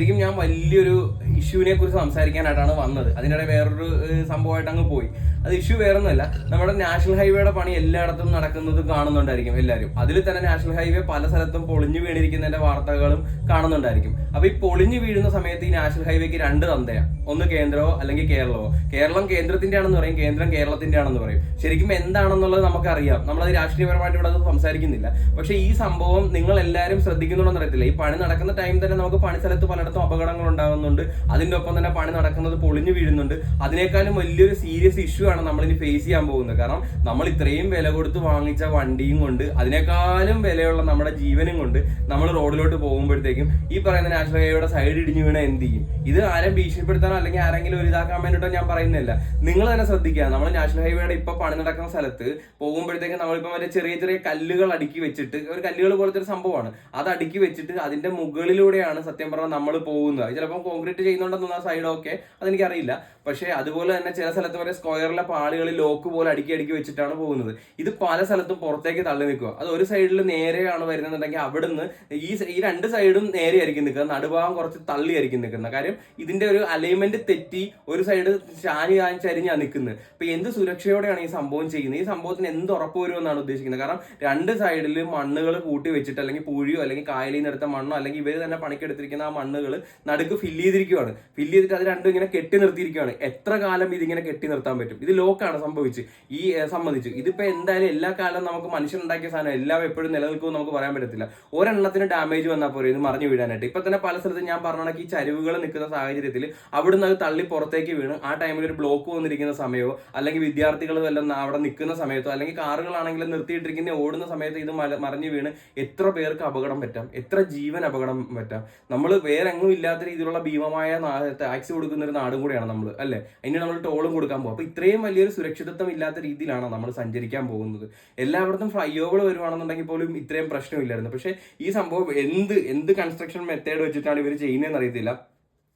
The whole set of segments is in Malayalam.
ശരിക്കും ഞാൻ വലിയൊരു ഇഷ്യൂവിനെ കുറിച്ച് സംസാരിക്കാനായിട്ടാണ് വന്നത്. അതിനിടെ വേറൊരു സംഭവമായിട്ട് അങ്ങ് പോയി. അത് ഇഷ്യൂ വേറൊന്നുമല്ല. നമ്മുടെ നാഷണൽ ഹൈവേയുടെ പണി എല്ലായിടത്തും നടക്കുന്നത് കാണുന്നുണ്ടായിരിക്കും എല്ലാവരും. അതിൽ തന്നെ നാഷണൽ ഹൈവേ പല സ്ഥലത്തും പൊളിഞ്ഞു വീണിരിക്കുന്നതിന്റെ വാർത്തകളും കാണുന്നുണ്ടായിരിക്കും. അപ്പൊ ഈ പൊളിഞ്ഞു വീഴുന്ന സമയത്ത് ഈ നാഷണൽ ഹൈവേക്ക് രണ്ട് തന്തയാണ് ഒന്ന് കേന്ദ്രമോ അല്ലെങ്കിൽ കേരളമോ. കേരളം കേന്ദ്രത്തിന്റെ ആണെന്ന് പറയും കേന്ദ്രം കേരളത്തിന്റെ ആണെന്ന് പറയും. ശരിക്കും എന്താണെന്നുള്ളത് നമുക്കറിയാം. നമ്മളത് രാഷ്ട്രീയപരമായിട്ട് ഇവിടെ സംസാരിക്കുന്നില്ല. പക്ഷെ ഈ സംഭവം നിങ്ങൾ എല്ലാവരും ശ്രദ്ധിക്കുന്നുണ്ടെന്ന് അറിയത്തില്ല. ഈ പണി നടക്കുന്ന ടൈം തന്നെ നമുക്ക് പണി സ്ഥലത്ത് പലയിടത്തും അപകടങ്ങൾ ഉണ്ടാകുന്നുണ്ട്. അതിന്റെ ഒപ്പം തന്നെ പണി നടക്കുന്നത് പൊളിഞ്ഞു വീഴുന്നുണ്ട്. അതിനേക്കാളും വലിയൊരു സീരിയസ് ഇഷ്യൂ ആണ് നമ്മളിനി ഫേസ് ചെയ്യാൻ പോകുന്നത്. കാരണം നമ്മൾ ഇത്രയും വില കൊടുത്ത് വാങ്ങിച്ച വണ്ടിയും കൊണ്ട് അതിനേക്കാളും വിലയുള്ള നമ്മുടെ ജീവനും കൊണ്ട് നമ്മൾ റോഡിലോട്ട് പോകുമ്പോഴത്തേക്കും ഈ പറയുന്ന നാഷണൽ ഹൈവേയുടെ സൈഡ് ഇടിഞ്ഞു വീണ എന്ത് ചെയ്യും? ഇത് ആരും ഭീഷണിപ്പെടുത്താനോ അല്ലെങ്കിൽ ആരെങ്കിലും ഒരു ഇതാക്കാൻ വേണ്ടിയിട്ടോ ഞാൻ പറയുന്നില്ല. നിങ്ങൾ തന്നെ ശ്രദ്ധിക്കുക. നമ്മൾ നാഷണൽ ഹൈവേയുടെ ഇപ്പൊ പണി നടക്കുന്ന സ്ഥലത്ത് പോകുമ്പോഴത്തേക്കും നമ്മളിപ്പോൾ മറ്റേ ചെറിയ ചെറിയ കല്ലുകൾ അടുക്കി വെച്ചിട്ട് ഒരു കല്ലുകൾ പോലത്തെ ഒരു സംഭവമാണ്. അത് അടുക്കി വെച്ചിട്ട് അതിന്റെ മുകളിലൂടെയാണ് സത്യം പറഞ്ഞാൽ നമ്മൾ പോകുന്നത്. ചിലപ്പോൾ കോൺക്രീറ്റ് ചെയ്യുന്നുണ്ടെന്ന് ആ സൈഡ് ഓക്കെ. അതെനിക്കറിയില്ല. പക്ഷേ അതുപോലെ തന്നെ ചില സ്ഥലത്ത് വരെ സ്ക്വയറിലെ പാളികളിൽ ലോക്ക് പോലെ അടുക്കി അടുക്കി വെച്ചിട്ടാണ് പോകുന്നത്. ഇത് പല സ്ഥലത്തും പുറത്തേക്ക് തള്ളി നിൽക്കുക. അത് ഒരു സൈഡിൽ നേരെയാണ് വരുന്നുണ്ടെങ്കിൽ അവിടുന്ന് ഈ ഈ രണ്ട് സൈഡും നേരെയായിരിക്കും നിൽക്കുക. നടുഭാഗം കുറച്ച് തള്ളിയായിരിക്കും നിൽക്കുന്നത്. കാര്യം ഇതിന്റെ ഒരു അലൈൻമെന്റ് തെറ്റി ഒരു സൈഡ് ചാഞ്ഞ് ചാഞ്ഞ് ചരിഞ്ഞാണ് നിൽക്കുന്നത്. അപ്പൊ എന്ത് സുരക്ഷയോടെയാണ് ഈ സംഭവം ചെയ്യുന്നത്? ഈ സംഭവത്തിന് എന്ത് ഉറപ്പ് വരുമെന്നാണ് ഉദ്ദേശിക്കുന്നത്? കാരണം രണ്ട് സൈഡിൽ മണ്ണുകൾ കൂട്ടി വെച്ചിട്ട് അല്ലെങ്കിൽ പൂഴിയോ അല്ലെങ്കിൽ കായലിൽ നിന്ന് എടുത്ത മണ്ണോ അല്ലെങ്കിൽ ഇവർ തന്നെ പണിക്കെടുത്തിരിക്കുന്ന ആ മണ്ണുകൾ നടുക്ക് ഫില്ല് ചെയ്തിരിക്കുകയാണ് ഫില്ല് ചെയ്തിട്ട് അത് രണ്ടും ഇങ്ങനെ കെട്ടി നിർത്തിയിരിക്കുകയാണ്. എത്ര കാലം ഇതിങ്ങനെ കെട്ടി നിർത്താൻ പറ്റും? ഇത് ലോക്കാണ് സംഭവിച്ച്. ഈ സംബന്ധിച്ച്. ഇതിപ്പോ എന്തായാലും എല്ലാ കാലം നമുക്ക് മനുഷ്യനുണ്ടാക്കിയ സാധനം എല്ലാം എപ്പോഴും നിലനിൽക്കുമെന്ന് നമുക്ക് പറയാൻ പറ്റത്തില്ല. ഒരെണ്ണത്തിന് ഡാമേജ് വന്നാൽ പോരെ ഇത് മറിഞ്ഞു വീഴാനായിട്ട്. ഇപ്പൊ തന്നെ പല സ്ഥലത്തും ഞാൻ പറഞ്ഞ ഈ ചരിവുകൾ നിൽക്കുന്ന സാഹചര്യത്തിൽ അവിടുന്ന് അത് തള്ളി പുറത്തേക്ക് വീണ് ആ ടൈമിൽ ഒരു ബ്ലോക്ക് വന്നിരിക്കുന്ന സമയമോ അല്ലെങ്കിൽ വിദ്യാർത്ഥികൾ വല്ലതും അവിടെ നിൽക്കുന്ന സമയത്തോ അല്ലെങ്കിൽ കാറുകളാണെങ്കിലും നിർത്തിയിട്ടിരിക്കുന്ന ഓടുന്ന സമയത്ത് ഇത് മറിഞ്ഞു വീണ് എത്ര പേർക്ക് അപകടം പറ്റാം? എത്ര ജീവൻ അപകടം പറ്റാം? നമ്മൾ വേറെ എങ്ങും ഇല്ലാത്ത രീതിയിലുള്ള ഭീമമായ ടാക്സ് കൊടുക്കുന്ന ഒരു നാടും കൂടിയാണ് നമ്മൾ അല്ലെ? അതിന് നമ്മൾ ടോളും കൊടുക്കാൻ പോകും അപ്പൊ ഇത്രയും വലിയൊരു സുരക്ഷിതത്വം ഇല്ലാത്ത രീതിയിലാണ് നമ്മൾ സഞ്ചരിക്കാൻ പോകുന്നത്. എല്ലായിടത്തും ഫ്ലൈ ഓവർ വരുവാണെന്നുണ്ടെങ്കിൽ പോലും ഇത്രയും പ്രശ്നമില്ലായിരുന്നു. പക്ഷേ ഈ സംഭവം എന്ത് എന്ത് കൺസ്ട്രക്ഷൻ മെത്തേഡ് വെച്ചിട്ടാണ് ഇവർ ചെയ്യുന്നതെന്ന് അറിയത്തില്ല.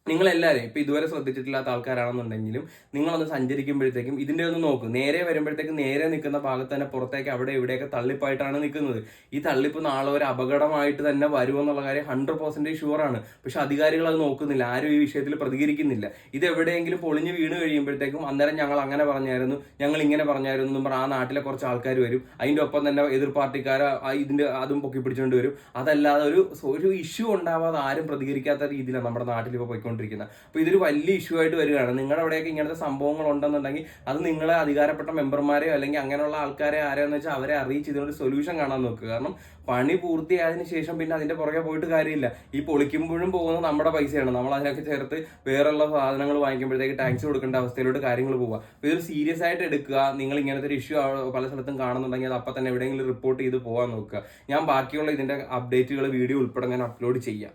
നിങ്ങൾ എല്ലാവരും ഇപ്പൊ ഇതുവരെ ശ്രദ്ധിച്ചിട്ടില്ലാത്ത ആൾക്കാരാണെന്നുണ്ടെങ്കിലും നിങ്ങളൊന്ന് സഞ്ചരിക്കുമ്പോഴത്തേക്കും ഇതിന്റെ ഒന്ന് നോക്കും. നേരെ വരുമ്പോഴത്തേക്കും നേരെ നിൽക്കുന്ന ഭാഗത്ത് തന്നെ പുറത്തേക്ക് അവിടെ ഇവിടെയൊക്കെ തള്ളിപ്പായിട്ടാണ് നിൽക്കുന്നത്. ഈ തള്ളിപ്പ് നാളെ ഒരു അപകടമായിട്ട് തന്നെ വരുമെന്നുള്ള കാര്യം ഹൺഡ്രഡ് പെർസെന്റേജ് ഷുവറാണ് പക്ഷെ അധികാരികൾ അത് നോക്കുന്നില്ല. ആരും ഈ വിഷയത്തിൽ പ്രതികരിക്കുന്നില്ല. ഇത് എവിടെയെങ്കിലും പൊളിഞ്ഞ് വീണ് കഴിയുമ്പോഴത്തേക്കും അന്നേരം ഞങ്ങൾ അങ്ങനെ പറഞ്ഞായിരുന്നു ഞങ്ങൾ ഇങ്ങനെ പറഞ്ഞായിരുന്നു എന്നും പറഞ്ഞാൽ ആ നാട്ടിലെ കുറച്ച് ആൾക്കാർ വരും. അതിന്റെ ഒപ്പം തന്നെ എതിർ പാർട്ടിക്കാർ ഇതിന്റെ അതും പൊക്കി പിടിച്ചുകൊണ്ട് വരും. അതല്ലാതെ ഒരു ഒരു ഇഷ്യൂ ഉണ്ടാവാതെ ആരും പ്രതികരിക്കാത്ത രീതിയിലാണ് നമ്മുടെ നാട്ടിൽ ഇപ്പോൾ പോയിക്കൊണ്ടിരിക്കുന്നത് അപ്പോൾ ഇതൊരു വലിയ ഇഷ്യൂ ആയിട്ട് വരികയാണ്. നിങ്ങളുടെ അവിടെയൊക്കെ ഇങ്ങനത്തെ സംഭവങ്ങൾ ഉണ്ടെന്നുണ്ടെങ്കിൽ അത് നിങ്ങളെ അധികാരപ്പെട്ട മെമ്പർമാരെയോ അല്ലെങ്കിൽ അങ്ങനെയുള്ള ആൾക്കാരെ ആരെയെന്ന് വെച്ചാൽ അവരെ അറിയിച്ച് ഇതിനൊരു സൊല്യൂഷൻ കാണാൻ നോക്കുക. കാരണം പണി പൂർത്തിയായതിന് ശേഷം പിന്നെ അതിന്റെ പുറകെ പോയിട്ട് കാര്യമില്ല. ഈ പൊളിക്കുമ്പോഴും പോകുന്നത് നമ്മുടെ പൈസയാണ്. നമ്മൾ അതിനൊക്കെ ചേർത്ത് വേറെയുള്ള സാധനങ്ങൾ വാങ്ങിക്കുമ്പോഴത്തേക്ക് ടാക്സ് കൊടുക്കേണ്ട അവസ്ഥയിലോട്ട് കാര്യങ്ങൾ പോവുക. അപ്പോൾ ഇതൊരു സീരിയസ് ആയിട്ട് എടുക്കുക. നിങ്ങൾ ഇങ്ങനത്തെ ഒരു ഇഷ്യൂ പല സ്ഥലത്തും കാണുന്നുണ്ടെങ്കിൽ അത് അപ്പം തന്നെ എവിടെയെങ്കിലും റിപ്പോർട്ട് ചെയ്ത് പോകാൻ നോക്കുക. ഞാൻ ബാക്കിയുള്ള ഇതിന്റെ അപ്ഡേറ്റുകൾ വീഡിയോ ഉൾപ്പെടെ ഞാൻ അപ്ലോഡ് ചെയ്യാം.